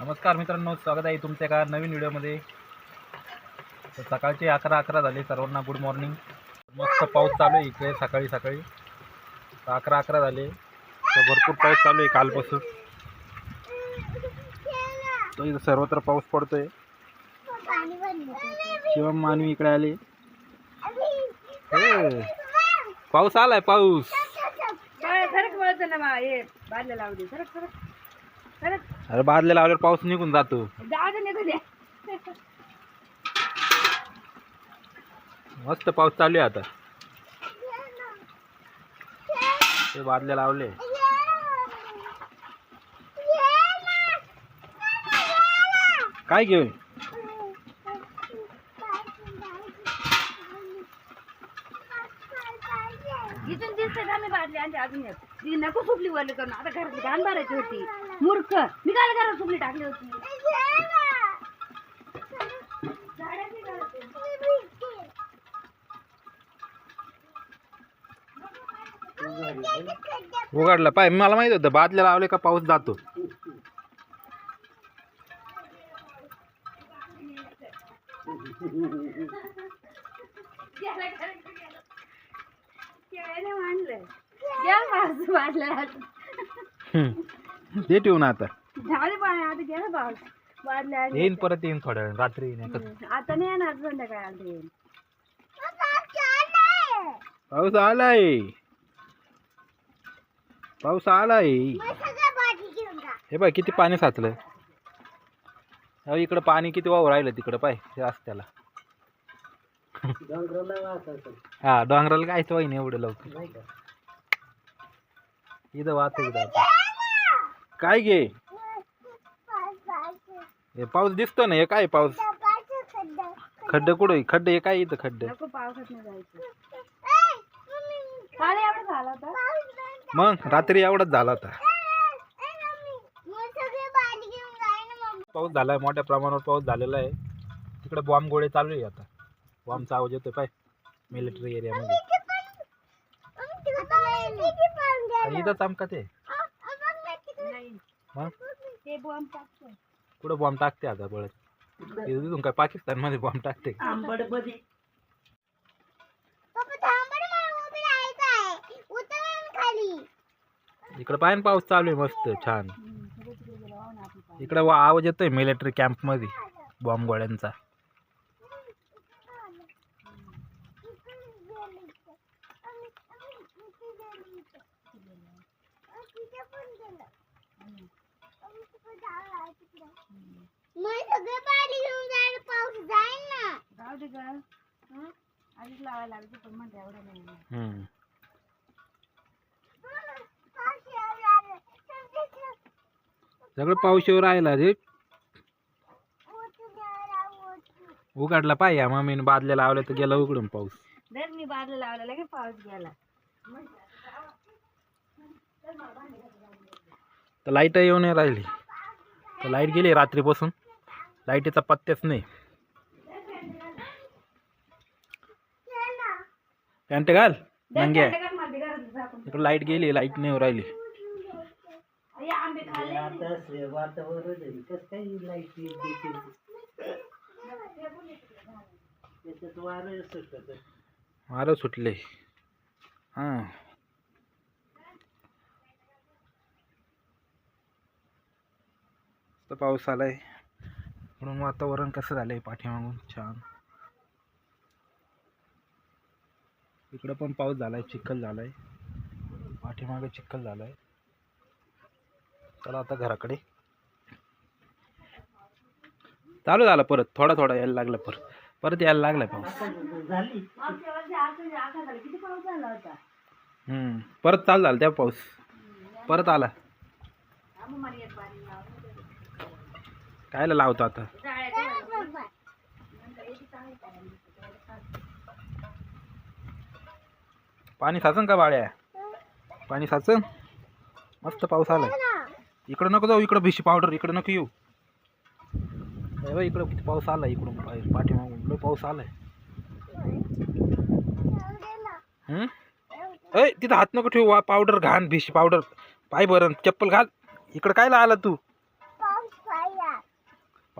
नमस्कार मित्रांनो स्वागत आहे तुमच्या एका नवीन व्हिडिओमध्ये. तर सकाळचे अकरा अकरा झाले सर्वांना गुड मॉर्निंग मस्त पाऊस चालू आहे इकडे सकाळी सकाळी. तर अकरा अकरा झाले. तर भरपूर पाऊस चालू आहे कालपासून. तो इथं सर्वत्र पाऊस पडतोय. शिवम मानवी इकडे आले. हे, पाऊस आलाय पाऊस. वळत ना बा हे लावली सरक सरक अरे बादले लावल्यावर पाऊस निघून जातो. जाऊ दे निघू दे. मस्त पाऊस चालू आहे आता. ते बादले लावले. काय घेऊन? इथून दिसते मी बादली आणि अजून एक. ती नको सुपली वरली करून. आता घरातली घाण भरायची होती. मूर्ख. मी काय घरात सुपली टाकली होती. उघडलं. पाय मला माहीत होतं बादले लावले का पाऊस जातो. मांडलं ते ठेवून आता. झाले आता गेलं पाऊस. येईन परत येईन थोड्या वेळ रात्री येईन एकच. आता नाही येणार संध्याकाळी पाऊस आलाय. पाऊस आलाय. हे बाय किती पाणी साचलं अहो इकडं पाणी किती वाहू राहिलं तिकडं पाय रस्त्याला. हा डोंगराला कायच वाईन एवढं लवकर. इथं वाहत काय घे हे पाऊस दिसतो ना हे काय पाऊस? खड्डे कुठं? खड्डे हे काय इथं खड्डे? नको पावसात नाही जायचं. काल एवढं झालं होतं. मग रात्री एवढाच झाला होता. पाऊस झालाय मोठ्या प्रमाणावर पाऊस झालेला आहे. तिकडे बॉम्ब गोळे चालू आहे आता. बॉम्बचा आवाज येतोय पाय. मिलिटरी एरियामध्ये. आणि इथं चमका ते. नाही. मग ते बॉम्ब टाकतोय. कुठं बॉम्ब टाकते आता बळत तिथून काय पाकिस्तानमध्ये बॉम्ब टाकते इकडे पाय ना पाऊस चालू आहे मस्त छान. इकडे वा- आवाज येतोय मिलिटरी कॅम्पमध्ये बॉम्ब गोळ्यांचा जाऊ दे ग हं? आधीच लावायला लागते पण म्हणते एवढं नाही. हम्म. सगळं पाऊस राहिला रे उघडला पाय या मम्मीने बादल्या लावल्या तर गेला उघडून पाऊस धर मी बाजूला लावला लगे पाऊस गेला तर लाइट येऊन राहिली. तर लाइट गेली रात्रीपासून. लाईटीचा पत्त्याच नाही. पॅन्ट घाल नंगे इकडे लाइट गेली लाइट नाही येऊन राहिली. वारं सुटले. हां. मस्त पाऊस आलाय. म्हणून वातावरण कसं झालं आहे पाठीमागून? छान. इकडं पण पाऊस झाला आहे चिखल झालाय. पाठीमागे चिखल आहे चला आता घराकडे. चालू झाला परत थोडा थोडा यायला लागला परत परत यायला लागलाय पाऊस. हम्म. परत चालू झाला त्या पाऊस. परत आला आम्ही मला येत पाणी लावलं. कायला लावतो आता? पाणी. साचन का बाळ्या? पाणी साचन? मस्त पाऊस आला इकडं नको जाऊ इकडं भिशी पावडर इकडं नको येऊ. हे इकडं किती पाऊस आला इकडून पाठीमागून. लय पाऊस आलाय. ऐ तिथं हात नको ठेवू वा पावडर घाण भिशी पावडर पाय बरं चप्पल घाल. इकडं कायला आला तू?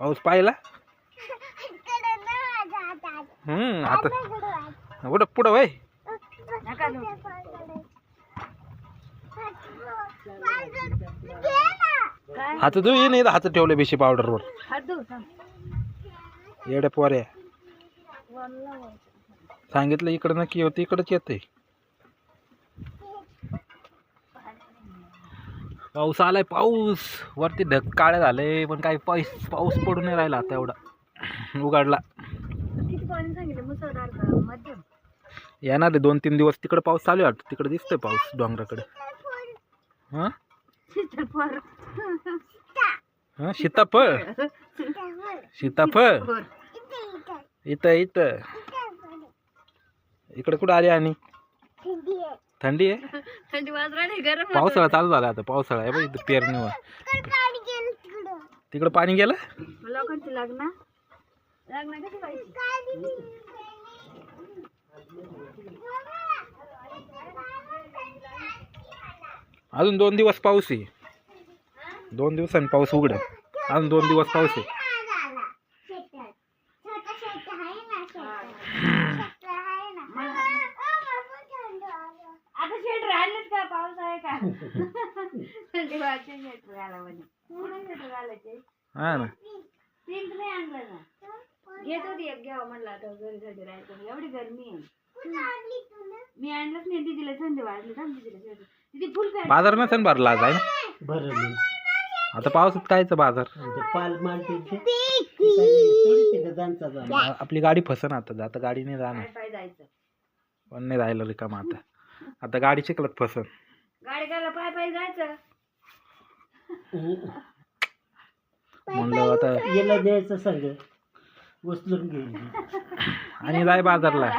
पाऊस पाहिला? हम्म आता पुढं पुढं वय. हात तू ये नाही हात ठेवले बेशी पावडरवर. येड्या पोऱ्या. सांगितलं इकडं नक्की होती इकडंच येते पाऊस आलाय पाऊस. वरती ढग काळे झाले पण काही पाऊस पाऊस पडून नाही राहिला आता एवढा. उघडला. येणार आहे दोन तीन दिवस तिकडे पाऊस चालू आहे वाटतं. तिकडे दिसतोय पाऊस डोंगराकडे. हां? सीताफळ. हां? सीताफळ. इथं इथं. इकडे कुठं आली आणि? थंडी आहे? थंडी वाजरा नाही गरम होतं. पावसाळा चालू झाला आता पावसाळा आहे बघ इथं पेरणी तिकडं पाणी गेलं लोकांची लग्न. लग्न कशी पाहिजे अजून दोन दिवस पाऊस आहे. दोन दिवसांनी पाऊस उघड अजून दोन दिवस पाऊस आहे आता शेट राहिलेच का घाला म्हणे. घालायचे हा ना. पिंक नाही आणलं ना. घेत होती एक घ्यावं म्हणलं आता घरी साठी राहायचं एवढी गरमी आहे. मी आणलंच नाही दिदीला थंडी वाजली थांब दिदीला शेट तिथे फुल पॅन्ट. बाजार नसेल भरला आज आहे ना? बरं नाही आता पावसात कायचं बाजार? ते पाल जाणार. आ- आपली गाडी फसन आता आता गाडी नाही जाणार पाय जायचं पण नाही राहिलं रिकाम आता. आता गाडी चिखलात फसन करायला पाय पाय जायचं म्हणलं आता याला द्यायचं सगळं उचलून घेऊन आणि जाय बाजारला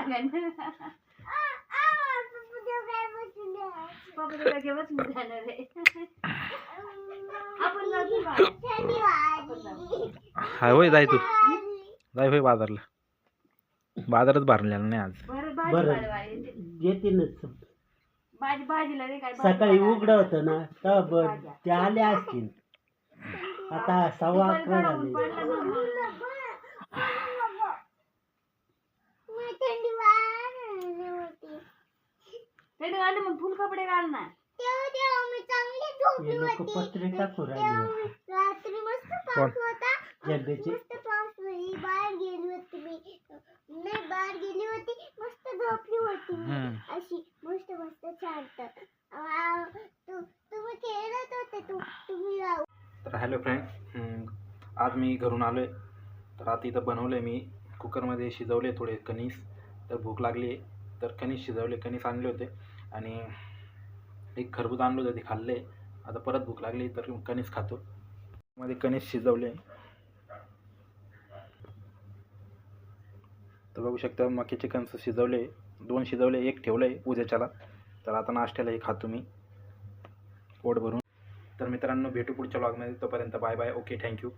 पप्पा तुला घेऊनच मी जाणार आहे आपण जाऊ का? आपण जाऊ. हा होय जाय तू जाय होय बाजारला बाजारच भरलेला नाही आज बरं बरं. वाढवा येते. येतीलच भाजी भाजीला नाही काय सकाळी. उघड होतं ना तेव्हा ब- ते आले असतील. आता सव्वा अकरा झाले मग. थंडी वाजली मग फुल कपडे घाल ना हे लोक पत्रे टाकू राहिले. रात्री मस्त कोण? पाऊस होता झेंड्याचे मस्त पाऊस होती बाहेर गेली होती मी. नाही बाहेर गेली होती. मस्त झोपली होती मी. हम्म. अशी. तर हॅलो फ्रेंड आज मी घरून आलो आहे तर आता इथं बनवलं आहे मी. कुकरमध्ये शिजवले थोडे कणीस. तर भूक लागली. आहे तर कणीस शिजवले. कणीस आणले होते. आणि एक खरबूज आणलं होतं. ते खाल्ले. आता परत भूक लागली. तर कणीस खातो. मध्ये कणीस शिजवले. तर बघू शकता मक्याचे कणस शिजवले. दोन शिजवले. एक ठेवलं आहे उद्याच्याला. तर आता नाश्त्याला हे खातो मी पोट भरून. तर मित्रांनो भेटू पुढच्या ब्लॉगमध्ये तोपर्यंत बाय बाय. Okay thank you